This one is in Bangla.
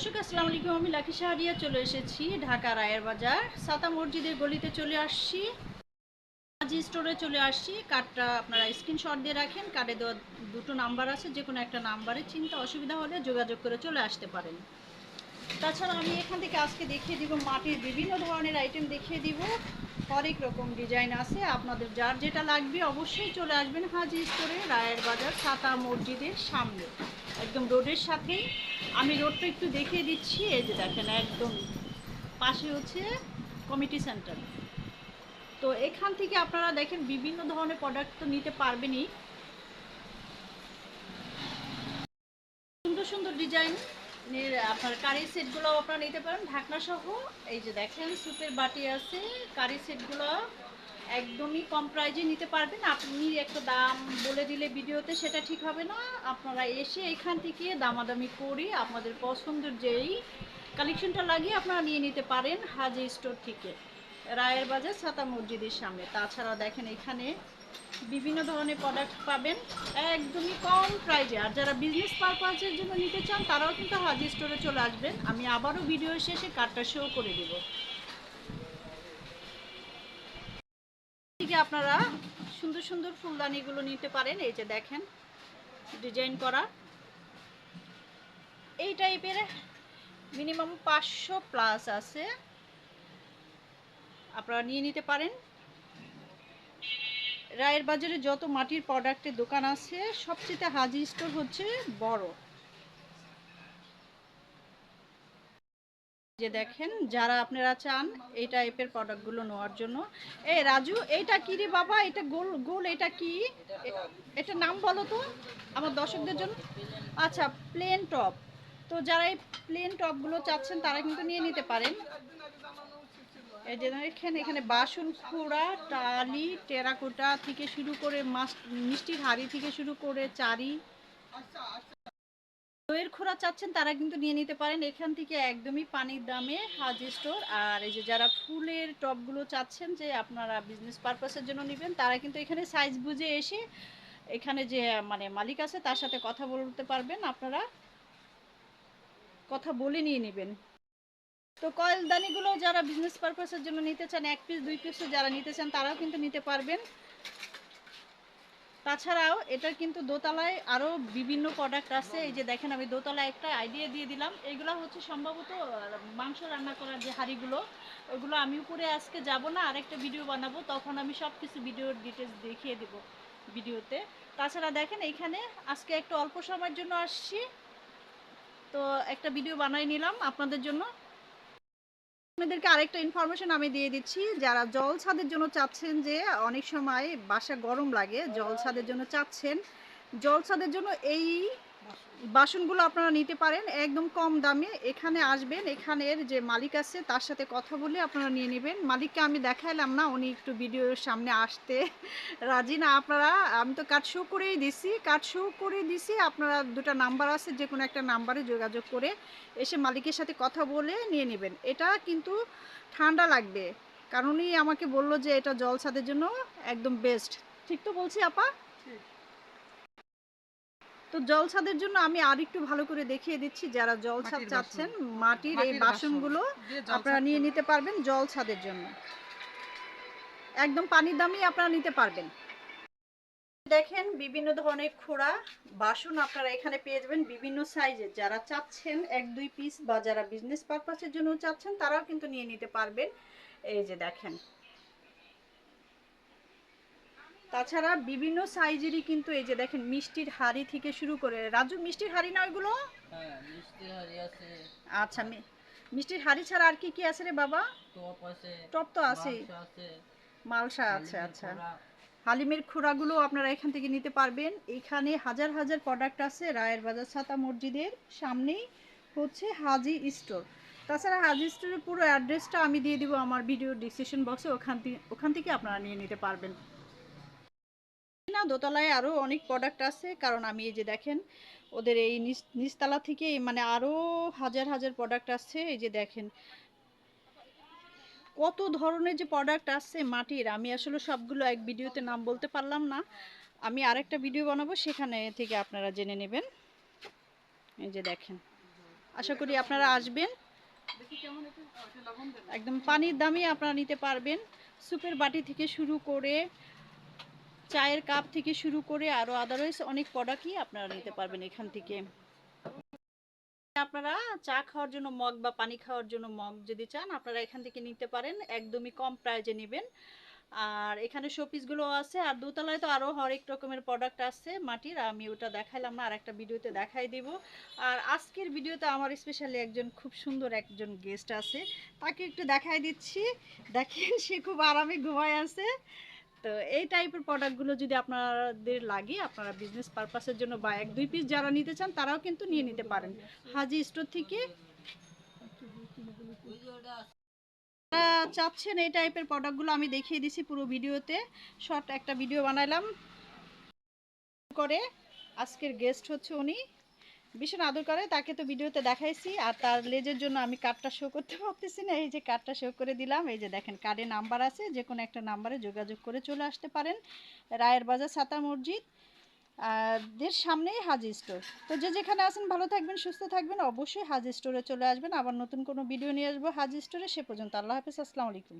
দর্শক, আসসালামু আলাইকুম। আমি লাকি শাহরিয়া চলে এসেছি ঢাকা রায়ের বাজার। সাতা মসজিদের গলিতে চলে আসছি। আজি স্টোরে চলে আসছি। কার্ডটা আপনারা স্ক্রিনশট দিয়ে রাখেন। কার্ডে দেওয়া দুটো নাম্বার আছে যে কোনো একটা নাম্বারে। চিন্তা অসুবিধা হলে যোগাযোগ করে চলে আসতে পারেন। তাছাড়া আমি এখান থেকে আজকে দেখিয়ে দিব মাটির বিভিন্ন ধরনের আইটেম দেখিয়ে দিব। হরেক রকম ডিজাইন আছে, আপনাদের যার যেটা লাগবে অবশ্যই চলে আসবেন হাজি স্টোরে, রায়ের বাজার, সাতা মসজিদের সামনে। একদম রোডের সাথেই। আমি রোডটা একটু দেখিয়ে দিচ্ছি, এই যে দেখেন একদম পাশে হচ্ছে কমিটি সেন্টার তো এখান থেকে আপনারা দেখেন বিভিন্ন ধরনের প্রোডাক্ট তো নিতে পারবেনই। সুন্দর সুন্দর ডিজাইন। আপনার কারি সেটগুলো আপনারা নিতে পারেন। ঢাকনা সহ, এই যে দেখেন, সুপের বাটি আছে। কারি সেটগুলো একদমই কম প্রাইজে নিতে পারবেন। আপনি একটা দাম বলে দিলে ভিডিওতে সেটা ঠিক হবে না। আপনারা এসে এখান থেকে দামাদামি করে আপনাদের পছন্দের যেই কালেকশনটা লাগিয়ে আপনারা নিয়ে নিতে পারেন হাজি স্টোর থেকে। রায়ের বাজার ছাতা মসজিদের সামনে। তাছাড়া দেখেন এখানে বিভিন্ন ধরনের প্রোডাক্ট পাবেন। একদমই কম প্রাইজে আর যারা বিজনেস পারপাসের জন্য নিতে চান, তারাও কিন্তু হাজি স্টোরে চলে আসবেন। আমি আবারও ভিডিও শেষে কার্ডটা শো করে দেব। থেকে আপনারা সুন্দর সুন্দর ফুলদানিগুলো নিতে পারেন। এই যে দেখেন ডিজাইন করা। এই টাইপের মিনিমাম পাঁচশো প্লাস আছে। আপনারা নিয়ে নিতে পারেন। রায়ের বাজারে যত মাটির প্রোডাক্টের দোকান আছে, সবচেয়ে হাজি স্টোর হচ্ছে বড়। যে দেখেন, যারা আপনারা চান এই টাইপের প্রোডাক্টগুলো নেওয়ার জন্য। এই রাজু, এইটা কি রে বাবা? এটা গোল গোল, এটা কি? এটা নাম বলো তো, আমার দর্শকদের জন্য। আচ্ছা প্লেন টপ তো যারা এই প্লেন টপগুলো চাচ্ছেন, তারা কিন্তু নিয়ে নিতে পারেন। এই যে দেখেন এখানে বাসন খুঁড়া, টালি, টেরাকোটা থেকে শুরু করে মাছ মিষ্টির হাড়ি থেকে শুরু করে চারি। দইয়ের খোড়া চাচ্ছেন তারা কিন্তু নিয়ে নিতে পারেন। এখান থেকে একদমই পানির দামে হাজি স্টোর। আর এই যে যারা ফুলের টবগুলো চাচ্ছেন যে আপনারা বিজনেস পারপাসের জন্য নেবেন, তারা কিন্তু এখানে সাইজ বুঝে এসে এখানে যে মানে মালিক আছে তার সাথে কথা বলতে পারবেন। আপনারা কথা বলে নিয়ে নেবেন। তো কয়েলদানিগুলো যারা বিজনেস পারপাসের জন্য নিতে চান, এক পিস দুই পিসও যারা নিতে চান, তারাও কিন্তু নিতে পারবেন। তাছাড়াও এটার কিন্তু দোতলায় আরও বিভিন্ন প্রোডাক্ট আছে। এই যে দেখেন, আমি দোতলায় একটা আইডিয়া দিয়ে দিলাম। এগুলো হচ্ছে সম্ভবত মাংস রান্না করার যে হাঁড়িগুলো, ওগুলো আমি উপরে আজকে যাব না, আরেকটা ভিডিও বানাবো। তখন আমি সব কিছু ভিডিওর ডিটেলস দেখিয়ে দেব ভিডিওতে তাছাড়া দেখেন এইখানে আজকে একটু অল্প সময়ের জন্য আসছি। তো একটা ভিডিও বানাই নিলাম আপনাদের জন্য। আপনাদেরকে আরেকটা ইনফরমেশন আমি দিয়ে দিচ্ছি। যারা জল ছাদের জন্য চাচ্ছেন যে অনেক সময় বাসা গরম লাগে, জল ছাদের জন্য চাচ্ছেন। জল ছাদের জন্য এই বাসনগুলো আপনারা নিতে পারেন, একদম কম দামে। এখানে আসবেন, এখানের যে মালিক আছে তার সাথে কথা বলে আপনারা নিয়ে নেবেন। মালিককে আমি দেখাইলাম না, উনি একটু ভিডিওর সামনে আসতে। রাজি না আপনারা, আমি তো কার্ড শো করেই দিছি কার্ড শো করে দিছি। আপনারা দুটো নাম্বার আছে যে কোনো একটা নাম্বারে যোগাযোগ করে এসে মালিকের সাথে কথা বলে নিয়ে নেবেন। এটা কিন্তু ঠান্ডা লাগবে, কারণ উনি আমাকে বলল যে এটা জল ছাদের জন্য একদম বেস্ট ঠিক তো বলছি আপা? তো জল ছাদের জন্য আমি আর একটু ভালো করে দেখিয়ে দিচ্ছি যারা জল ছাদ চাচ্ছেন মাটির এই বাসন। বাসনগুলো আপনারা নিয়ে নিতে পারবেন জল ছাদের জন্য। একদম পানির দামই আপনারা নিতে পারবেন। দেখেন বিভিন্ন ধরনের খোড়া বাসন আপনারা এখানে পেয়ে যাবেন বিভিন্ন সাইজের। যারা চাচ্ছেন এক দুই পিস বা যারা বিজনেস পারপাসের জন্য চাচ্ছেন তারাও কিন্তু নিয়ে নিতে পারবেন। এই যে দেখেন তাছাড়া বিভিন্ন সাইজেরই কিন্তু এই যে দেখেন মিষ্টির হাড়ি থেকে শুরু করে রাজু মিষ্টির হাড়ি না ওইগুলো? হ্যাঁ মিষ্টি হাড়ি আছে। আচ্ছা মিষ্টির হাড়ি ছাড়া আর কি কি আছে রে বাবা? টপ আছে টপ তো আছে। মালসা আছে আচ্ছা। হালিমের খুঁড়াগুলো আপনারা এখান থেকে নিতে পারবেন। এখানে হাজার হাজার প্রোডাক্ট আছে রায়ের বাজার ছাতা মসজিদের সামনেই হচ্ছে হাজি স্টোর। তাছাড়া হাজি স্টোরের পুরো অ্যাড্রেসটা আমি দিয়ে দিব আমার ভিডিও ডিসক্রিপশন বক্সে ওখান থেকে ওখান থেকে আপনারা নিয়ে নিতে পারবেন। না, দোতলায় আরও অনেক প্রোডাক্ট আছে। কারণ আমি এই যে দেখেন, ওদের এই নিচ, নিচতলা থেকে মানে আরও হাজার হাজার প্রোডাক্ট আছে। এই যে দেখেন, কত ধরনের যে প্রোডাক্ট আছে মাটির, আমি আসলে সবগুলো এক ভিডিওতে নাম বলতে পারলাম না। আমি আরেকটা ভিডিও বানাবো, সেখানে থেকে আপনারা জেনে নেবেন। এই যে দেখেন, আশা করি আপনারা আসবেন। একদম পানির দামই আপনারা নিতে পারবেন। সুপের বাটি থেকে শুরু করে চায়ের কাপ থেকে শুরু করে আরও আদারওয়াইজ অনেক প্রোডাক্টই আপনারা নিতে পারবেন এখান থেকে। আপনারা চা খাওয়ার জন্য মগ বা পানি খাওয়ার জন্য মগ যদি চান, আপনারা এখান থেকে নিতে পারেন, একদমই কম প্রাইজে নেবেন। আর এখানে শোপিসগুলো আছে, আর দোতলায় তো আরও হরেক রকমের প্রোডাক্ট আছে, মাটির। আমি ওটা দেখাইলাম না আর একটা ভিডিওতে দেখাই দিব। আর আজকের ভিডিওতে আমার স্পেশালি একজন খুব সুন্দর একজন গেস্ট আছে, তাকে একটু দেখাই দিচ্ছি। দেখেন সে খুব আরামে ঘুমায় আছে। তো এই টাইপের প্রোডাক্টগুলো যদি আপনাদের লাগে, আপনারা বিজনেস পারপাসের জন্য বা এক, দুই পিস যারা নিতে চান, তারাও কিন্তু নিয়ে নিতে পারেন। হাজি স্টোর থেকে চাচ্ছেন এই টাইপের প্রোডাক্টগুলো আমি দেখিয়ে দিছি পুরো ভিডিওতে। শর্ট একটা ভিডিও বানাইলাম। করে আজকের গেস্ট হচ্ছে উনি। ভীষণ আদর করে। তাকে তো ভিডিওতে দেখাইছি আর তার লেজের জন্য আমি কার্ডটা শো করতে পারতেছি না। এই যে কার্ডটা শো করে দিলাম, এই যে দেখেন কার্ডে নাম্বার আছে যে কোনো একটা নাম্বারে যোগাযোগ করে চলে আসতে পারেন। রায়ের বাজার সাতা মসজিদ দের সামনেই হাজি স্টোর তো যে যেখানে আছেন ভালো থাকবেন, সুস্থ থাকবেন, অবশ্যই হাজি স্টোরে চলে আসবেন। আবার নতুন কোনো ভিডিও নিয়ে আসব হাজি স্টোরে সে পর্যন্ত আল্লাহ হাফিজ। আসসালামু আলাইকুম।